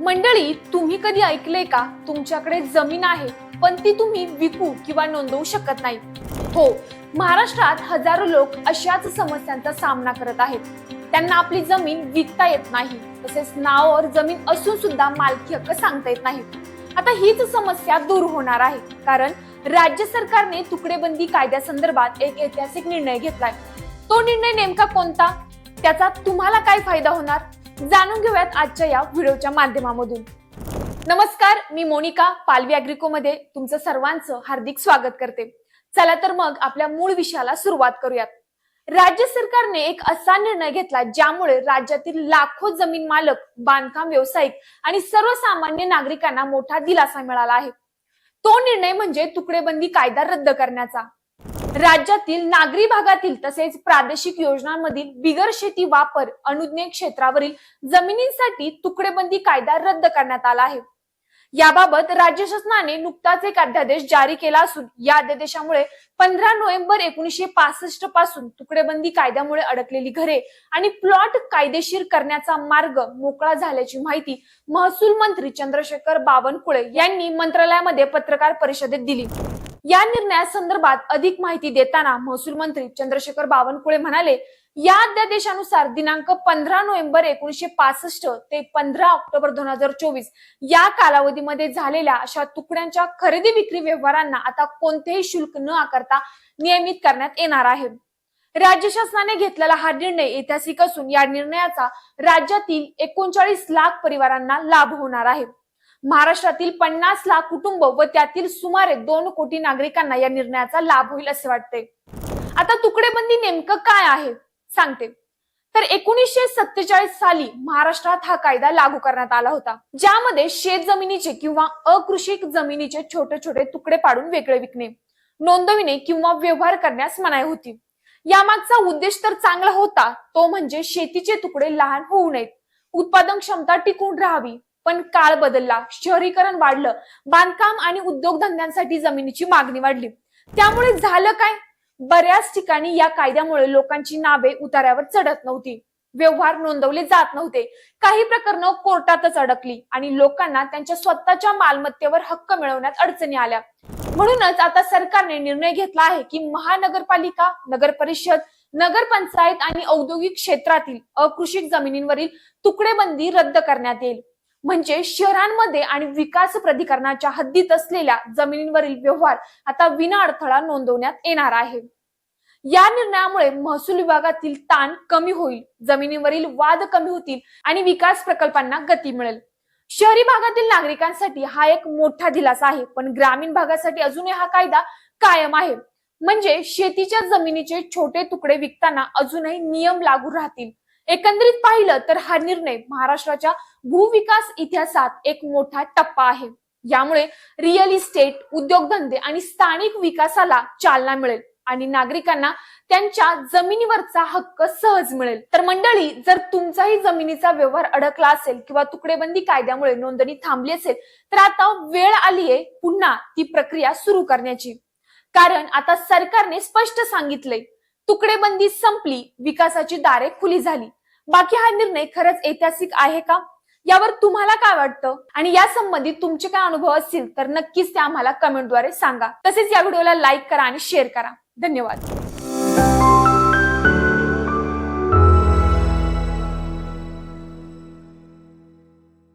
मंडळी तुम्ही कधी ऐकले का? तुमच्याकडे जमीन आहे पण ती तुम्ही विकू किंवा नोंदवू शकत नाही. हो महाराष्ट्रात हजारो लोक अशाच समस्यांचा सामना करत आहेत. त्यांना आपली जमीन विकता येत नाही तसेच नावावर जमीन असून सुद्धा मालकी हक्क सांगता येत नाही. आता हीच समस्या दूर होणार आहे कारण राज्य सरकारने तुकडेबंदी कायद्यासंदर्भात एक ऐतिहासिक निर्णय घेतलाय. तो निर्णय नेमका कोणता? त्याचा तुम्हाला काय फायदा होणार? जाणून घेऊयात आजच्या या व्हिडिओच्या माध्यमामधून. नमस्कार मी मोनिका पालवी अॅग्रिको मध्ये तुमचं सर्वांचं हार्दिक स्वागत करते. चला तर मग आपल्या मूळ विषयाला सुरुवात करूयात. राज्य सरकारने एक असा निर्णय घेतला ज्यामुळे राज्यातील लाखो जमीन मालक बांधकाम व्यावसायिक आणि सर्वसामान्य नागरिकांना मोठा दिलासा मिळाला आहे. तो निर्णय म्हणजे तुकडेबंदी कायदा रद्द करण्याचा. राज्यातील नागरी भागातील तसेच प्रादेशिक योजनांमधील बिगर शेती वापर अनुज्ञेय क्षेत्रावरील जमिनींसाठी तुकडेबंदी कायदा रद्द करण्यात आला आहे. याबाबत राज्य शासनाने नुकताच एक अध्यादेश जारी केला असून या अध्यादेशामुळे पंधरा नोव्हेंबर एकोणीसशे पासष्टपासून तुकडेबंदी कायद्यामुळे अडकलेली घरे आणि प्लॉट कायदेशीर करण्याचा मार्ग मोकळा झाल्याची माहिती महसूल मंत्री चंद्रशेखर बावनकुळे यांनी मंत्रालयामध्ये पत्रकार परिषदेत दिली. या निर्णयासंदर्भात अधिक माहिती देताना महसूल मंत्री चंद्रशेखर बावनकुळे म्हणाले या अध्यादेशानुसार दिनांक पंधरा नोव्हेंबर एकोणीशे पासष्ट ते पंधरा ऑक्टोबर दोन हजार चोवीस या कालावधीमध्ये झालेल्या अशा तुकड्यांच्या खरेदी विक्री व्यवहारांना आता कोणतेही शुल्क न आकारता नियमित करण्यात येणार आहे. राज्य शासनाने घेतलेला हा निर्णय ऐतिहासिक असून या निर्णयाचा राज्यातील एकोणचाळीस लाख परिवारांना लाभ होणार आहे. महाराष्ट्रातील पन्नास लाख कुटुंब व त्यातील सुमारे दोन कोटी नागरिकांना या निर्णयाचा लाभ होईल असे वाटते. आता तुकडेबंदी नेमकं काय आहे? सांगते. तर एकोणीसशे सत्तेचाळीस साली महाराष्ट्रात हा कायदा लागू करण्यात आला होता. ज्यामध्ये शेत जमिनीचे किंवा अकृषिक जमिनीचे छोटे छोटे तुकडे पाडून वेगळे विकणे नोंदविणे किंवा व्यवहार करण्यास मनाई होती. यामागचा उद्देश तर चांगला होता तो म्हणजे शेतीचे तुकडे लहान होऊ नयेत. उत्पादन क्षमता टिकून राहावी. पण काळ बदलला. शहरीकरण वाढलं. बांधकाम आणि उद्योगधंद्यांसाठी जमिनीची मागणी वाढली. त्यामुळे झालं काय? बऱ्याच ठिकाणी या कायद्यामुळे लोकांची नावे उतार्यावर चढत नव्हती. व्यवहार नोंदवले जात नव्हते. काही प्रकरणं कोर्टातच अडकली आणि लोकांना त्यांच्या स्वतःच्या मालमत्तेवर हक्क मिळवण्यात अडचणी आल्या. म्हणूनच आता सरकारने निर्णय घेतला आहे की महानगरपालिका नगर परिषद नगरपंचायत आणि औद्योगिक क्षेत्रातील अकृषिक जमिनींवरील तुकडेबंदी रद्द करण्यात येईल. म्हणजे शहरांमध्ये आणि विकास प्राधिकरणाच्या हद्दीत असलेल्या जमिनींवरील व्यवहार आता विना अडथळा नोंदवण्यात येणार आहे. या निर्णयामुळे महसूल विभागातील ताण कमी होईल जमिनीवरील वाद कमी होतील आणि विकास प्रकल्पांना गती मिळेल. शहरी भागातील नागरिकांसाठी हा एक मोठा दिलासा आहे पण ग्रामीण भागासाठी अजूनही हा कायदा कायम आहे. म्हणजे शेतीच्या जमिनीचे छोटे तुकडे विकताना अजूनही नियम लागू राहतील. एकंदरीत पाहिलं तर हा निर्णय महाराष्ट्राच्या भूविकास इतिहासात एक मोठा टप्पा आहे. यामुळे रिअल इस्टेट उद्योगधंदे आणि स्थानिक विकासाला चालना मिळेल आणि नागरिकांना त्यांच्या जमिनीवरचा हक्क सहज मिळेल. तर मंडळी जर तुमचाही जमिनीचा व्यवहार अडकला असेल किंवा तुकडेबंदी कायद्यामुळे नोंदणी थांबली असेल तर आता वेळ आलीये पुन्हा ती प्रक्रिया सुरू करण्याची. कारण आता सरकारने स्पष्ट सांगितलंय तुकडेबंदी संपली विकासाची दारे खुली झाली. बाकी हा निर्णय खरंच ऐतिहासिक आहे का? यावर तुम्हाला काय वाटतं? आणि या संबंधित तुमचे काय अनुभव असतील तर नक्कीच ते आम्हाला कमेंटद्वारे सांगा. तसेच या व्हिडिओला लाईक करा आणि शेअर करा. धन्यवाद.